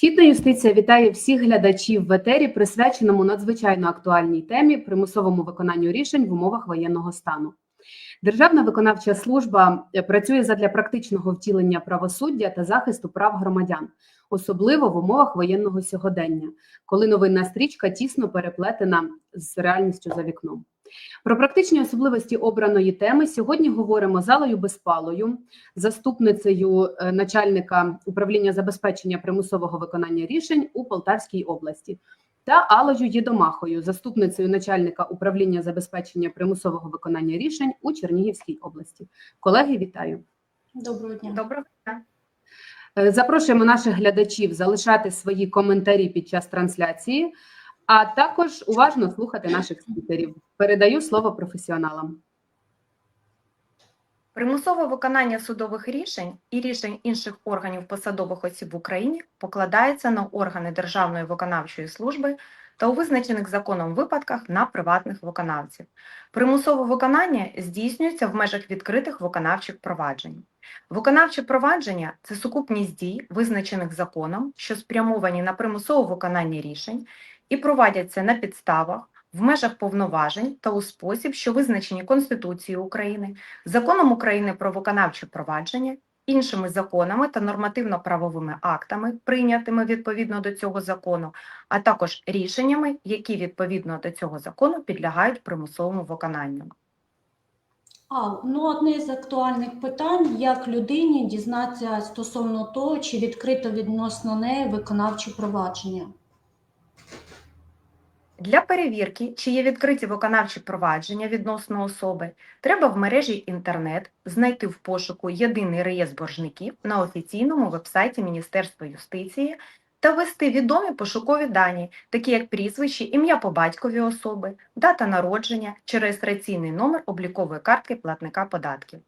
Східна юстиція вітає всіх глядачів в етері, присвяченому надзвичайно актуальній темі примусовому виконанню рішень в умовах воєнного стану. Державна виконавча служба е, працює задля практичного втілення правосуддя та захисту прав громадян, особливо в умовах воєнного сьогодення, коли новинна стрічка тісно переплетена з реальністю за вікном. Про практичні особливості обраної теми сьогодні говоримо з Алою Безпалою, заступницею е, начальника управління забезпечення примусового виконання рішень у Полтавській області, та Алою Єдомахою, заступницею начальника управління забезпечення примусового виконання рішень у Чернігівській області. Колеги, вітаю! Доброго дня. Доброго дня. Е, Запрошуємо наших глядачів залишати свої коментарі під час трансляції, а також уважно слухати наших спікерів. Передаю слово професіоналам. Примусове виконання судових рішень і рішень інших органів посадових осіб в Україні покладається на органи Державної виконавчої служби та у визначених законом випадках на приватних виконавців. Примусове виконання здійснюється в межах відкритих виконавчих проваджень. Виконавче провадження це сукупність дій, визначених законом, що спрямовані на примусове виконання рішень і провадяться на підставах, в межах повноважень та у спосіб, що визначені Конституцією України, Законом України про виконавче провадження, іншими законами та нормативно-правовими актами, прийнятими відповідно до цього закону, а також рішеннями, які відповідно до цього закону підлягають примусовому виконанню. А, ну одне з актуальних питань, як людині дізнатися стосовно того, чи відкрито відносно неї виконавче провадження. Для перевірки, чи є відкриті виконавчі провадження відносно особи, треба в мережі інтернет знайти в пошуку єдиний реєстр боржників на офіційному вебсайті Міністерства юстиції та ввести відомі пошукові дані, такі як прізвище, ім'я по батькові особи, дата народження чи реєстраційний номер облікової картки платника податків.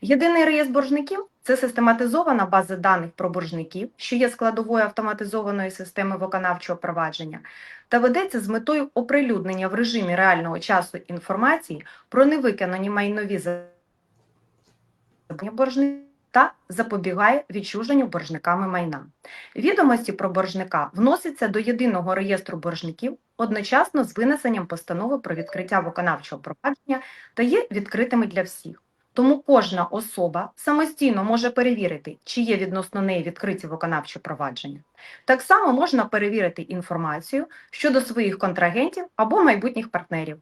Єдиний реєстр боржників це систематизована база даних про боржників, що є складовою автоматизованої системи виконавчого провадження, та ведеться з метою оприлюднення в режимі реального часу інформації про невиконані майнові завдання боржників та запобігає відчуженню боржниками майна. Відомості про боржника вносяться до єдиного реєстру боржників одночасно з винесенням постанови про відкриття виконавчого провадження та є відкритими для всіх. Тому кожна особа самостійно може перевірити, чи є відносно неї відкриті виконавчі провадження. Так само можна перевірити інформацію щодо своїх контрагентів або майбутніх партнерів.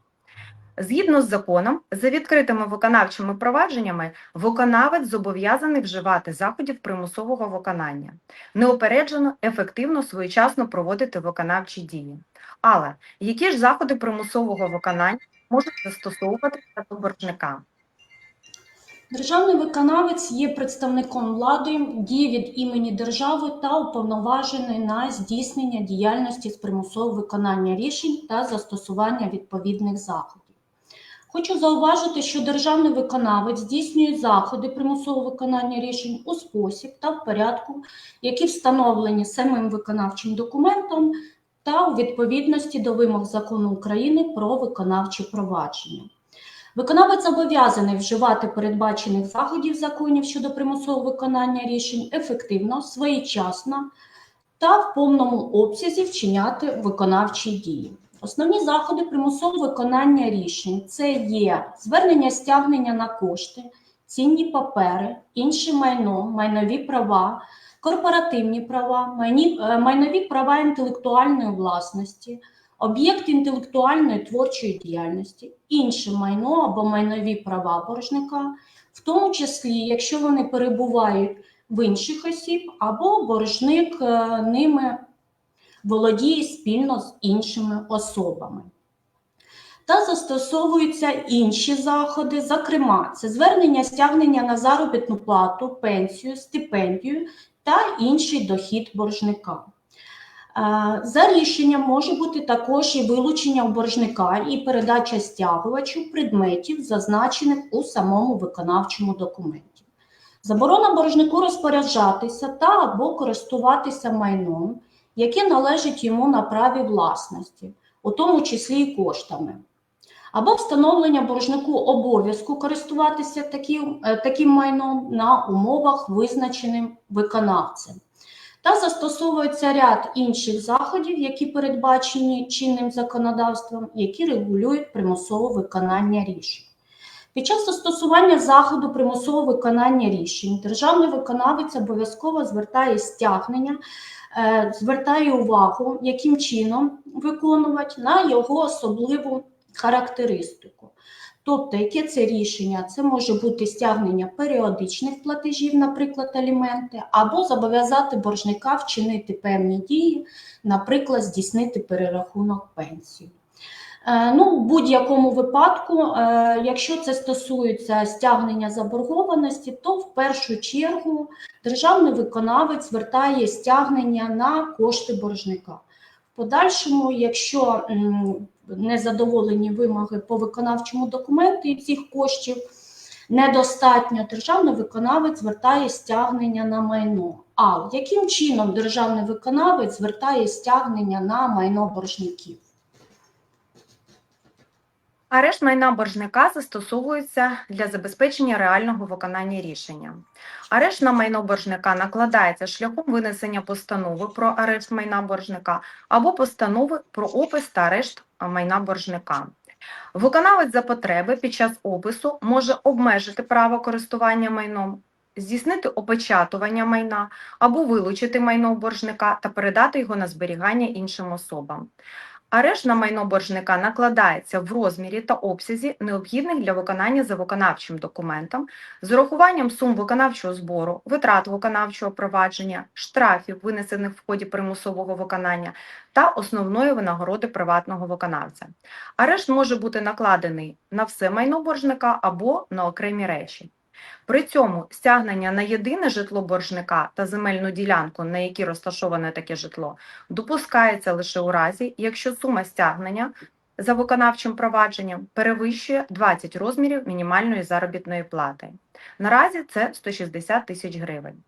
Згідно з законом, за відкритими виконавчими провадженнями виконавець зобов'язаний вживати заходів примусового виконання, неопереджено, ефективно, своєчасно проводити виконавчі дії. Але які ж заходи примусового виконання можуть застосовуватися до боржника? Державний виконавець є представником влади, діє від імені держави та уповноважений на здійснення діяльності з примусового виконання рішень та застосування відповідних заходів. Хочу зауважити, що державний виконавець здійснює заходи примусового виконання рішень у спосіб та в порядку, які встановлені самим виконавчим документом та у відповідності до вимог закону України про виконавче провадження. Виконавець зобов'язаний вживати передбачених заходів законів щодо примусового виконання рішень ефективно, своєчасно та в повному обсязі вчиняти виконавчі дії. Основні заходи примусового виконання рішень це є звернення стягнення на кошти, цінні папери, інше майно, майнові права, корпоративні права, е, майнові права інтелектуальної власності, об'єкт інтелектуальної творчої діяльності, інше майно або майнові права боржника, в тому числі, якщо вони перебувають в інших осіб, або боржник е, ними володіє спільно з іншими особами. Та застосовуються інші заходи, зокрема, це звернення стягнення на заробітну плату, пенсію, стипендію та інший дохід боржника. За рішенням може бути також і вилучення у боржника і передача стягувачу предметів, зазначених у самому виконавчому документі. Заборона боржнику розпоряджатися та або користуватися майном, яке належить йому на праві власності, у тому числі і коштами. Або встановлення боржнику обов'язку користуватися таким, е, таким майном на умовах, визначеним виконавцем. Та застосовується ряд інших заходів, які передбачені чинним законодавством, які регулюють примусове виконання рішень. Під час застосування заходу примусового виконання рішень державний виконавець обов'язково звертає стягнення, е, звертає увагу, яким чином виконувати на його особливу характеристику. Тобто, яке це рішення? Це може бути стягнення періодичних платежів, наприклад, аліменти, або зобов'язати боржника вчинити певні дії, наприклад, здійснити перерахунок пенсії. Е, Ну, в будь-якому випадку, е, якщо це стосується стягнення заборгованості, то в першу чергу державний виконавець звертає стягнення на кошти боржника. В подальшому, якщо незадоволені вимоги по виконавчому документу і цих коштів недостатньо, державний виконавець звертає стягнення на майно. А яким чином державний виконавець звертає стягнення на майно боржників? Арешт майна боржника застосовується для забезпечення реального виконання рішення. Арешт на майно боржника накладається шляхом винесення постанови про арешт майна боржника або постанови про опис та арешт майна боржника. Виконавець за потреби під час опису може обмежити право користування майном, здійснити опечатування майна або вилучити майно боржника та передати його на зберігання іншим особам. Арешт на майно боржника накладається в розмірі та обсязі, необхідних для виконання за виконавчим документом, з урахуванням сум виконавчого збору, витрат виконавчого провадження, штрафів, винесених в ході примусового виконання, та основної винагороди приватного виконавця. Арешт може бути накладений на все майно боржника або на окремі речі. При цьому стягнення на єдине житло боржника та земельну ділянку, на якій розташоване таке житло, допускається лише у разі, якщо сума стягнення за виконавчим провадженням перевищує 20 розмірів мінімальної заробітної плати. Наразі це 160 тисяч гривень.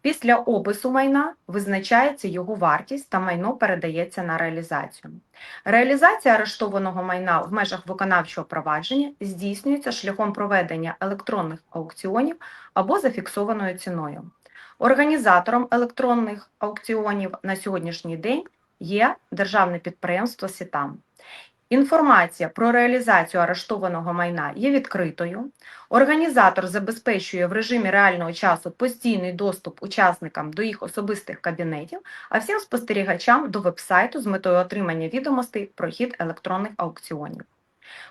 Після опису майна визначається його вартість та майно передається на реалізацію. Реалізація арештованого майна в межах виконавчого провадження здійснюється шляхом проведення електронних аукціонів або за фіксованою ціною. Організатором електронних аукціонів на сьогоднішній день є державне підприємство Сітам. Інформація про реалізацію арештованого майна є відкритою. Організатор забезпечує в режимі реального часу постійний доступ учасникам до їх особистих кабінетів, а всім спостерігачам до веб-сайту з метою отримання відомостей про хід електронних аукціонів.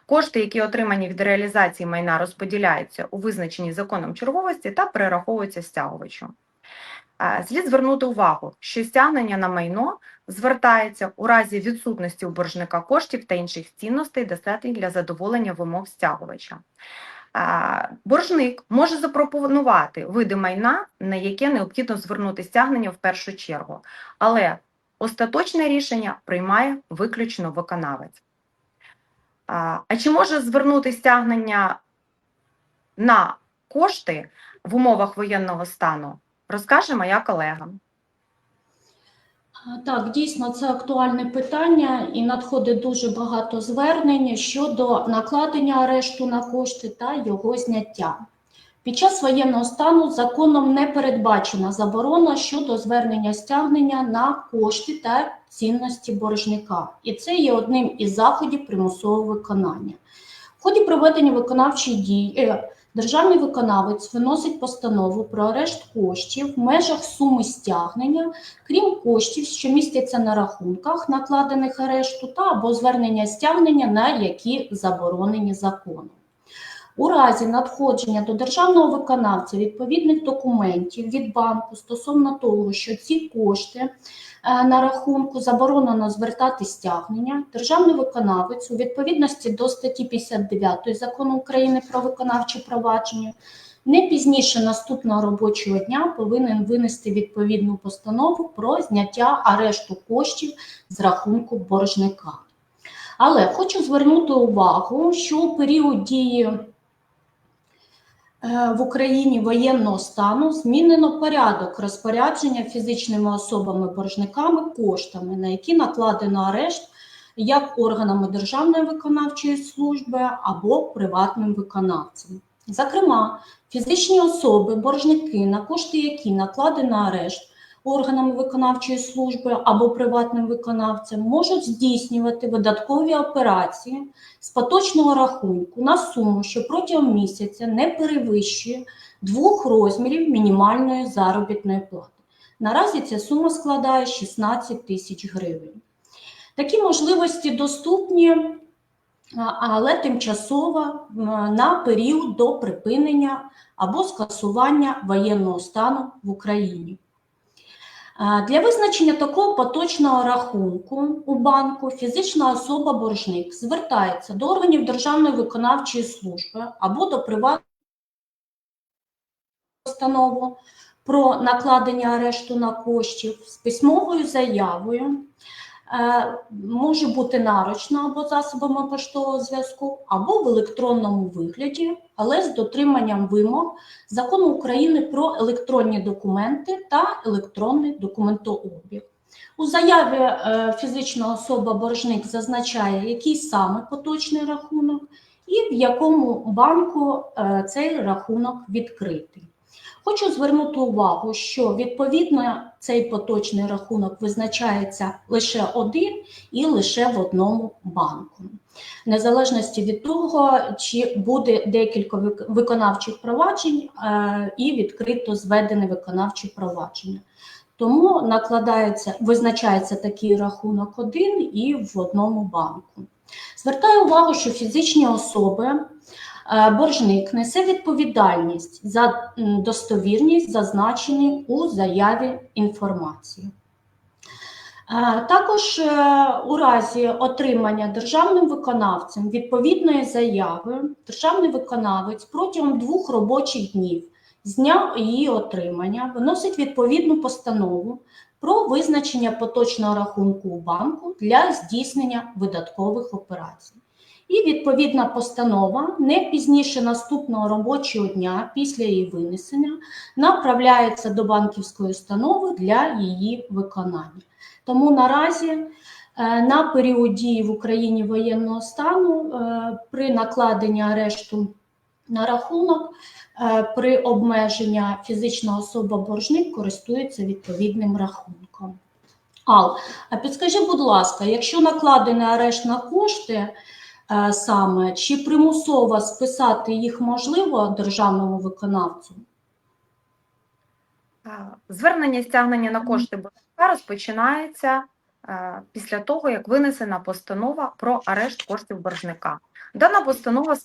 Кошти, які отримані від реалізації майна, розподіляються у визначеній законом черговості та перераховуються стягувачу. Слід звернути увагу, що стягнення на майно звертається у разі відсутності у боржника коштів та інших цінностей, достатніх для задоволення вимог стягувача. Боржник може запропонувати види майна, на яке необхідно звернути стягнення в першу чергу, але остаточне рішення приймає виключно виконавець. А чи може звернути стягнення на кошти в умовах воєнного стану? Розкаже моя колега. Так, дійсно, це актуальне питання, і надходить дуже багато звернень щодо накладення арешту на кошти та його зняття. Під час воєнного стану законом не передбачена заборона щодо звернення стягнення на кошти та цінності боржника, і це є одним із заходів примусового виконання. В ході проведення виконавчих дій е, державний виконавець виносить постанову про арешт коштів в межах суми стягнення крім коштів, що містяться на рахунках, накладених арешту, та або звернення стягнення, на які заборонені законом. У разі надходження до державного виконавця відповідних документів від банку стосовно того, що ці кошти е, на рахунку заборонено звертати стягнення, державний виконавець у відповідності до статті 59 закону України про виконавче провадження не пізніше наступного робочого дня повинен винести відповідну постанову про зняття арешту коштів з рахунку боржника. Але хочу звернути увагу, що період дії в Україні воєнного стану змінено порядок розпорядження фізичними особами-боржниками коштами, на які накладено арешт як органами Державної виконавчої служби або приватним виконавцем. Зокрема, фізичні особи, боржники, на кошти які накладено арешт, органами виконавчої служби або приватним виконавцем можуть здійснювати видаткові операції з поточного рахунку на суму, що протягом місяця не перевищує двох розмірів мінімальної заробітної плати. Наразі ця сума складає 16 тисяч гривень. Такі можливості доступні, але тимчасово на період до припинення або скасування воєнного стану в Україні. Для визначення такого поточного рахунку у банку фізична особа-боржник звертається до органів Державної виконавчої служби або до приватної установи про накладення арешту на коштів з письмовою заявою. Е, Може бути наручно або засобами поштового зв'язку, або в електронному вигляді, але з дотриманням вимог Закону України про електронні документи та електронний документообіг. У заяві е, фізична особа-боржник зазначає, який саме поточний рахунок і в якому банку е, цей рахунок відкритий. Хочу звернути увагу, що відповідно цей поточний рахунок визначається лише один і лише в одному банку, незалежності від того, чи буде декілька виконавчих проваджень е, і відкрито зведене виконавче провадження. Тому накладається, визначається такий рахунок один і в одному банку. Звертаю увагу, що фізичні особи боржник несе відповідальність за достовірність, зазначені у заяві інформації. Е, Також е, у разі отримання державним виконавцем відповідної заяви державний виконавець протягом двох робочих днів з дня її отримання виносить відповідну постанову про визначення поточного рахунку у банку для здійснення видаткових операцій. І відповідна постанова не пізніше наступного робочого дня після її винесення направляється до банківської установи для її виконання. Тому наразі е, на період дії в Україні воєнного стану е, при накладенні арешту на рахунок е, при обмеженні фізична особа боржник користується відповідним рахунком. Ал, а підскажи, будь ласка, якщо накладений арешт на кошти, саме чи примусово списати їх можливо державному виконавцю? Е, Звернення стягнення на кошти боржника розпочинається е, після того, як винесена постанова про арешт коштів боржника. Дана постанова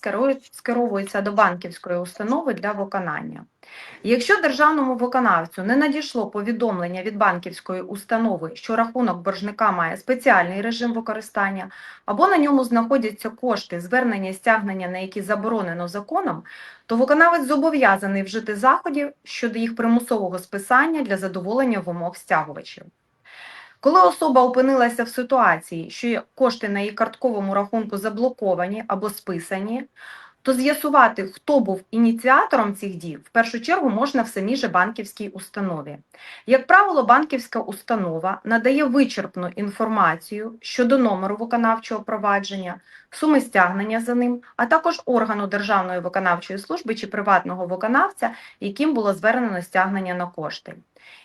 скеровується до банківської установи для виконання. Якщо державному виконавцю не надійшло повідомлення від банківської установи, що рахунок боржника має спеціальний режим використання, або на ньому знаходяться кошти, звернення стягнення на які заборонено законом, то виконавець зобов'язаний вжити заходів щодо їх примусового списання для задоволення вимог стягувачів. Коли особа опинилася в ситуації, що кошти на її картковому рахунку заблоковані або списані, то з'ясувати, хто був ініціатором цих дій, в першу чергу можна в самій же банківській установі. Як правило, банківська установа надає вичерпну інформацію щодо номеру виконавчого провадження, суми стягнення за ним, а також органу Державної виконавчої служби чи приватного виконавця, яким було звернено стягнення на кошти.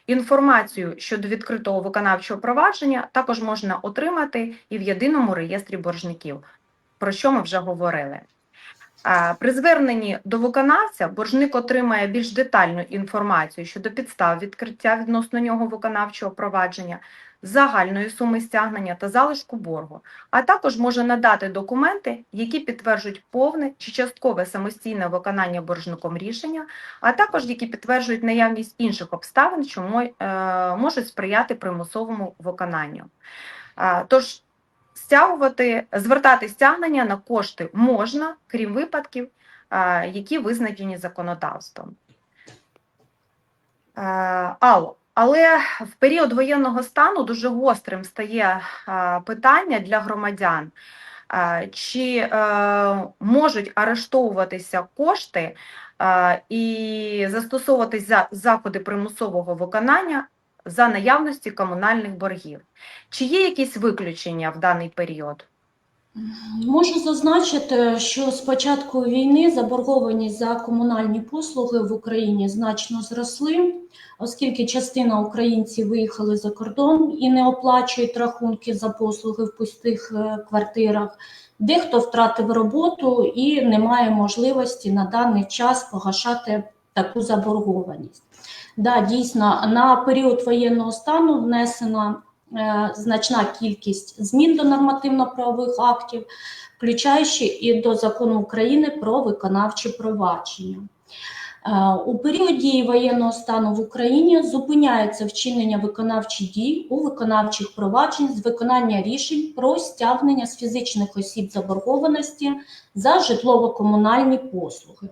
Інформацію щодо відкритого виконавчого провадження також можна отримати і в єдиному реєстрі боржників, про що ми вже говорили. При зверненні до виконавця боржник отримає більш детальну інформацію щодо підстав відкриття відносно нього виконавчого провадження, загальної суми стягнення та залишку боргу, а також може надати документи, які підтверджують повне чи часткове самостійне виконання боржником рішення, а також які підтверджують наявність інших обставин, що е, можуть сприяти примусовому виконанню. Тож стягувати, звертати стягнення на кошти можна, крім випадків, які визначені законодавством. Алло, але в період воєнного стану дуже гострим стає питання для громадян, чи е, можуть арештовуватися кошти і застосовуватись за заходи примусового виконання за наявності комунальних боргів. Чи є якісь виключення в даний період? Можу зазначити, що з початку війни заборгованість за комунальні послуги в Україні значно зросли, оскільки частина українців виїхали за кордон і не оплачують рахунки за послуги в пустих е, квартирах. Дехто втратив роботу і не має можливості на даний час погашати таку заборгованість. Да, дійсно, на період воєнного стану внесена е, значна кількість змін до нормативно-правових актів, включаючи і до закону України про виконавче провадження. Е, У період дії воєнного стану в Україні зупиняється вчинення виконавчих дій у виконавчих проваджень з виконання рішень про стягнення з фізичних осіб заборгованості за житлово-комунальні послуги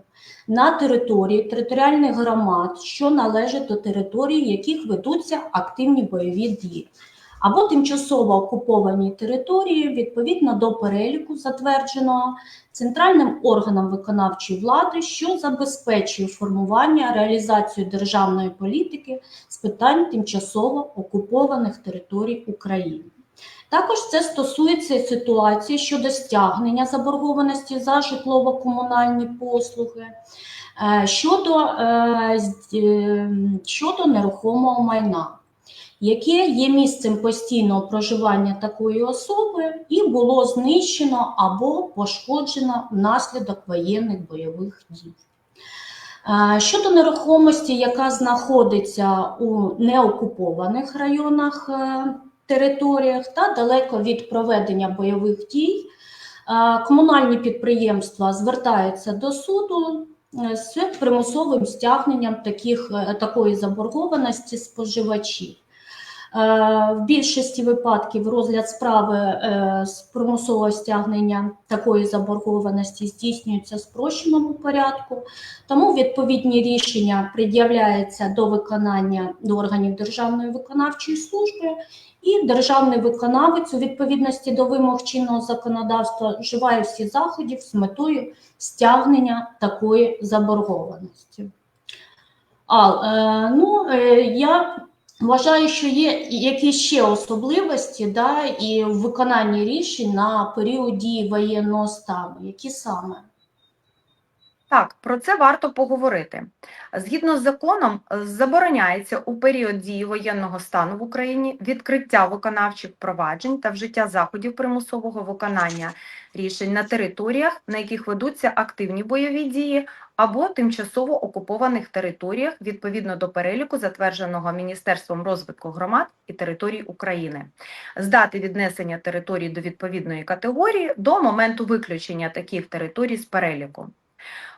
на території територіальних громад, що належать до територій, яких ведуться активні бойові дії, або тимчасово окуповані території відповідно до переліку, затвердженого центральним органом виконавчої влади, що забезпечує формування реалізацію державної політики з питань тимчасово окупованих територій України. Також це стосується ситуації щодо стягнення заборгованості за житлово-комунальні послуги, е, щодо, е, е, щодо нерухомого майна, яке є місцем постійного проживання такої особи і було знищено або пошкоджено внаслідок воєнних бойових дій. Щодо нерухомості, яка знаходиться у неокупованих районах е, територіях та далеко від проведення бойових дій, комунальні підприємства звертаються до суду е, з примусовим стягненням таких, е, такої заборгованості споживачів. Е, В більшості випадків розгляд справи е, з примусового стягнення такої заборгованості здійснюється в спрощеному порядку, тому відповідні рішення пред'являються до виконання до органів Державної виконавчої служби, і державний виконавець у відповідності до вимог чинного законодавства вживає всі заходів з метою стягнення такої заборгованості. А, е, ну, я Вважаю, що є якісь ще особливості да, і в виконанні рішень на період дії воєнного стану. Які саме? Так, про це варто поговорити. Згідно з законом, забороняється у період дії воєнного стану в Україні відкриття виконавчих проваджень та вжиття заходів примусового виконання рішень на територіях, на яких ведуться активні бойові дії, або тимчасово окупованих територіях відповідно до переліку, затвердженого Міністерством розвитку громад і територій України, з дати віднесення територій до відповідної категорії до моменту виключення таких територій з переліку.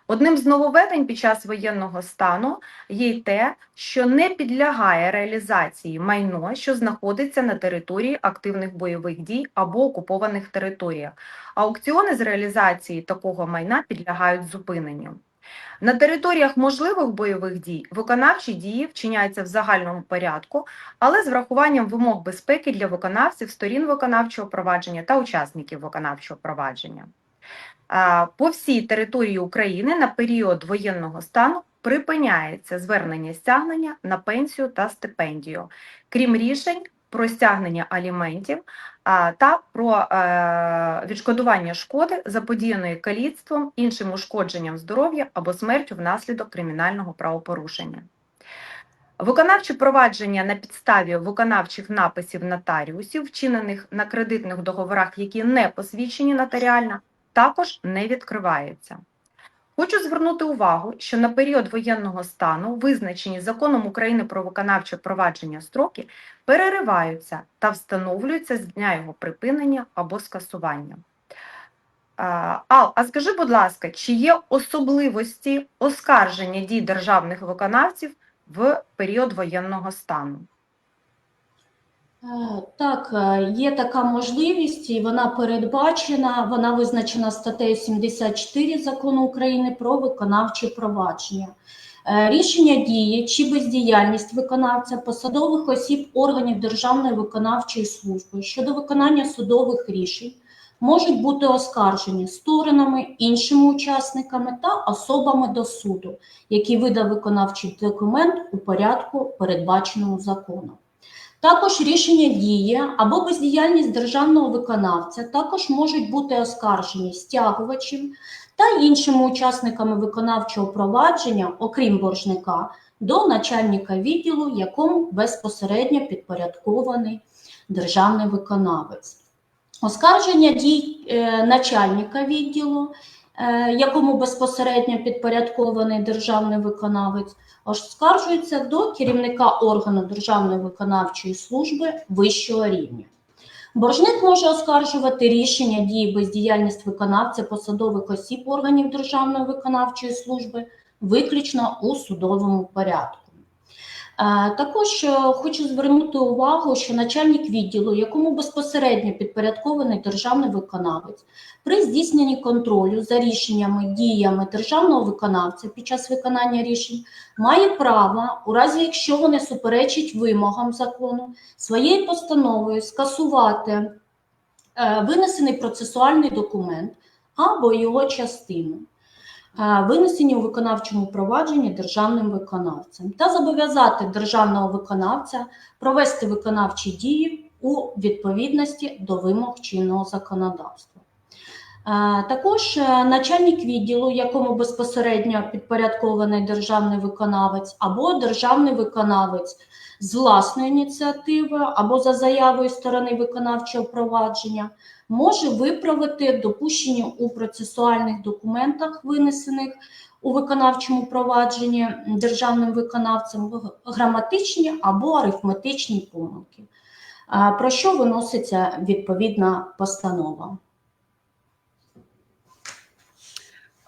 Одним з нововведень під час воєнного стану є й те, що не підлягає реалізації майно, що знаходиться на території активних бойових дій або окупованих територіях. Аукціони з реалізації такого майна підлягають зупиненню. На територіях можливих бойових дій виконавчі дії вчиняються в загальному порядку, але з врахуванням вимог безпеки для виконавців, сторін виконавчого провадження та учасників виконавчого провадження. По всій території України на період воєнного стану припиняється звернення стягнення на пенсію та стипендію, крім рішень про стягнення аліментів та про е, відшкодування шкоди, заподіяної каліцтвом, іншим ушкодженням здоров'я або смертю внаслідок кримінального правопорушення. Виконавчі провадження на підставі виконавчих написів нотаріусів, вчинених на кредитних договорах, які не посвідчені нотаріально, також не відкриваються. Хочу звернути увагу, що на період воєнного стану визначені законом України про виконавче провадження строки перериваються та встановлюються з дня його припинення або скасування. Ал, а скажи, будь ласка, чи є особливості оскарження дій державних виконавців в період воєнного стану? Так, е, є така можливість, і вона передбачена, вона визначена статтею 74 Закону України про виконавче провадження. Е, Рішення дії чи бездіяльність виконавця, посадових осіб органів Державної виконавчої служби щодо виконання судових рішень можуть бути оскаржені сторонами, іншими учасниками та особами до суду, які видав виконавчий документ у порядку, передбаченому законом. Також рішення дії або бездіяльність державного виконавця також можуть бути оскаржені стягувачем та іншими учасниками виконавчого провадження, окрім боржника, до начальника відділу, якому безпосередньо підпорядкований державний виконавець. Оскарження дій е, начальника відділу, якому безпосередньо підпорядкований державний виконавець, оскаржується до керівника органу Державної виконавчої служби вищого рівня. Боржник може оскаржувати рішення дії бездіяльність виконавця посадових осіб органів Державної виконавчої служби виключно у судовому порядку. Е, Також е, хочу звернути увагу, що начальник відділу, якому безпосередньо підпорядкований державний виконавець, при здійсненні контролю за рішеннями, діями державного виконавця під час виконання рішень, має право, у разі якщо вони суперечать вимогам закону, своєю постановою скасувати е, винесений процесуальний документ або його частину винесені у виконавчому провадженні державним виконавцем та зобов'язати державного виконавця провести виконавчі дії у відповідності до вимог чинного законодавства. Е, Також е, начальник відділу, якому безпосередньо підпорядкований державний виконавець або державний виконавець з власної ініціативи або за заявою сторони виконавчого провадження, може виправити допущені у процесуальних документах, винесених у виконавчому провадженні державним виконавцем граматичні або арифметичні помилки, про що виноситься відповідна постанова.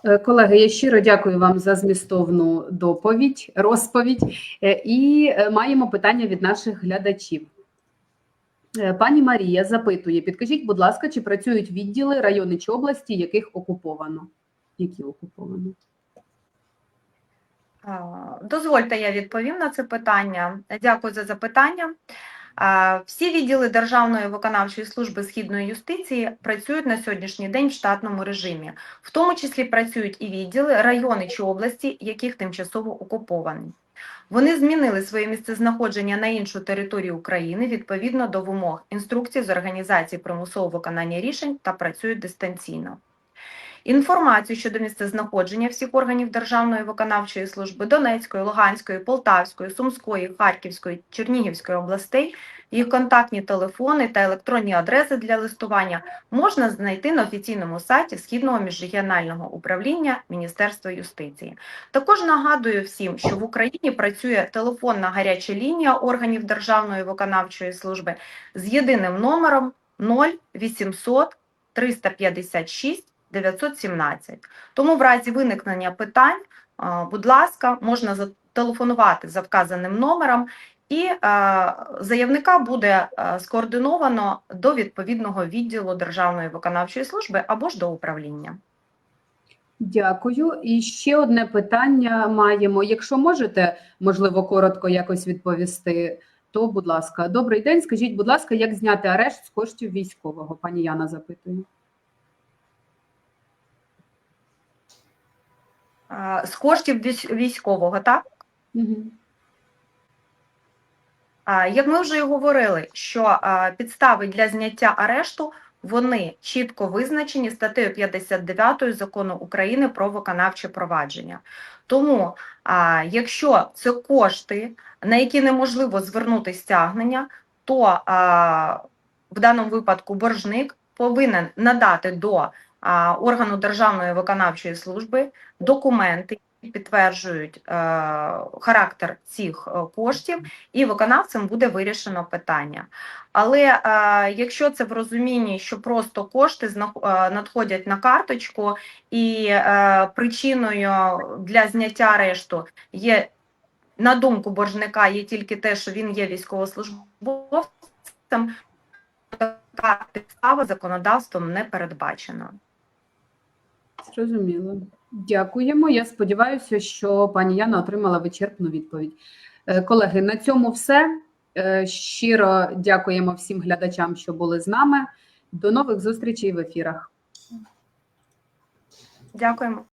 Е, Колеги, я щиро дякую вам за змістовну доповідь, розповідь. Е, І е, маємо питання від наших глядачів. Е, Пані Марія запитує: підкажіть, будь ласка, чи працюють відділи райони чи області, яких окуповано? Які окуповано? Дозвольте, я відповім на це питання. Дякую за запитання. Всі відділи Державної виконавчої служби східної юстиції працюють на сьогоднішній день в штатному режимі. В тому числі працюють і відділи, райони чи області, яких тимчасово окуповані. Вони змінили своє місцезнаходження на іншу територію України відповідно до вимог інструкції з організації примусового виконання рішень та працюють дистанційно. Інформацію щодо місцезнаходження всіх органів Державної виконавчої служби Донецької, Луганської, Полтавської, Сумської, Харківської, Чернігівської областей, їх контактні телефони та електронні адреси для листування можна знайти на офіційному сайті Східного міжрегіонального управління Міністерства юстиції. Також нагадую всім, що в Україні працює телефонна гаряча лінія органів Державної виконавчої служби з єдиним номером 0800 356 917. Тому в разі виникнення питань, будь ласка, можна зателефонувати за вказаним номером, і заявника буде скоординовано до відповідного відділу Державної виконавчої служби або ж до управління. Дякую. І ще одне питання маємо. Якщо можете, можливо, коротко якось відповісти, то будь ласка, добрий день. Скажіть, будь ласка, як зняти арешт з коштів військового? Пані Яна запитує. З коштів військового, так? Угу. Як ми вже і говорили, що підстави для зняття арешту вони чітко визначені статтею 59 закону України про виконавче провадження. Тому, якщо це кошти, на які неможливо звернути стягнення, то в даному випадку боржник повинен надати до органу Державної виконавчої служби документи, які підтверджують е, характер цих е, коштів і виконавцем буде вирішено питання. Але е, якщо це в розумінні, що просто кошти надходять на карточку, і причиною для зняття арешту є, на думку боржника, є тільки те, що він є військовослужбовцем, така підстава законодавством не передбачена. Зрозуміло. Дякуємо. Я сподіваюся, що пані Яна отримала вичерпну відповідь. Е, Колеги, на цьому все. Е, Щиро дякуємо всім глядачам, що були з нами. До нових зустрічей в ефірах. Дякуємо.